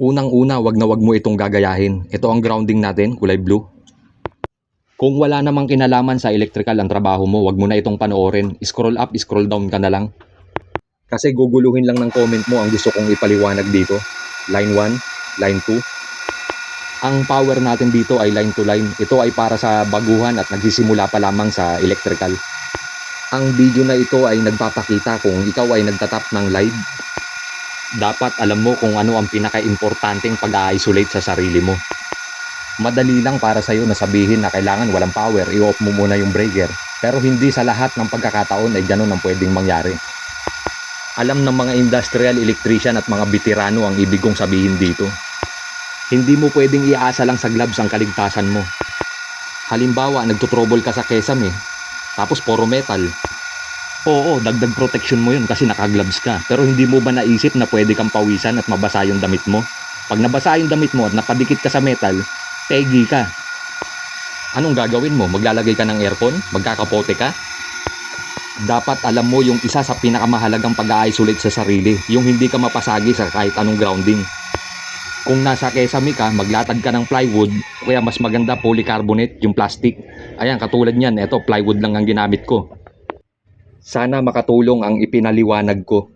Unang-una, wag na wag mo itong gagayahin. Ito ang grounding natin, kulay blue. Kung wala namang kinalaman sa electrical ang trabaho mo, wag mo na itong panoorin. Scroll up, scroll down ka na lang. Kasi guguluhin lang ng comment mo ang gusto kong ipaliwanag dito. Line 1, line 2. Ang power natin dito ay line to line. Ito ay para sa baguhan at nagsisimula pa lamang sa electrical. Ang video na ito ay nagpapakita kung ikaw ay nagtatap ng live. Dapat alam mo kung ano ang pinaka-importanteng pag-isolate sa sarili mo. Madali lang para sa'yo na sabihin na kailangan walang power, i-off mo muna yung breaker. Pero hindi sa lahat ng pagkakataon ay ganun ang pwedeng mangyari. Alam ng mga industrial electrician at mga veterano ang ibig kong sabihin dito. Hindi mo pwedeng iasa lang sa gloves ang kaligtasan mo. Halimbawa, nagtutrouble ka sa kesame, tapos puro metal. Oo, dagdag protection mo yun kasi nakagloves ka. Pero hindi mo ba naisip na pwede kang pawisan at mabasa yung damit mo? Pag nabasa yung damit mo at napadikit ka sa metal, pegi ka. Anong gagawin mo? Maglalagay ka ng aircon? Magkakapote ka? Dapat alam mo yung isa sa pinakamahalagang pag-isolate sa sarili, yung hindi ka mapasagi sa kahit anong grounding. Kung nasa kesame ka, maglatag ka ng plywood, kaya mas maganda polycarbonate, yung plastic. Ayan, katulad niyan, eto plywood lang ang ginamit ko. Sana makatulong ang ipinaliwanag ko.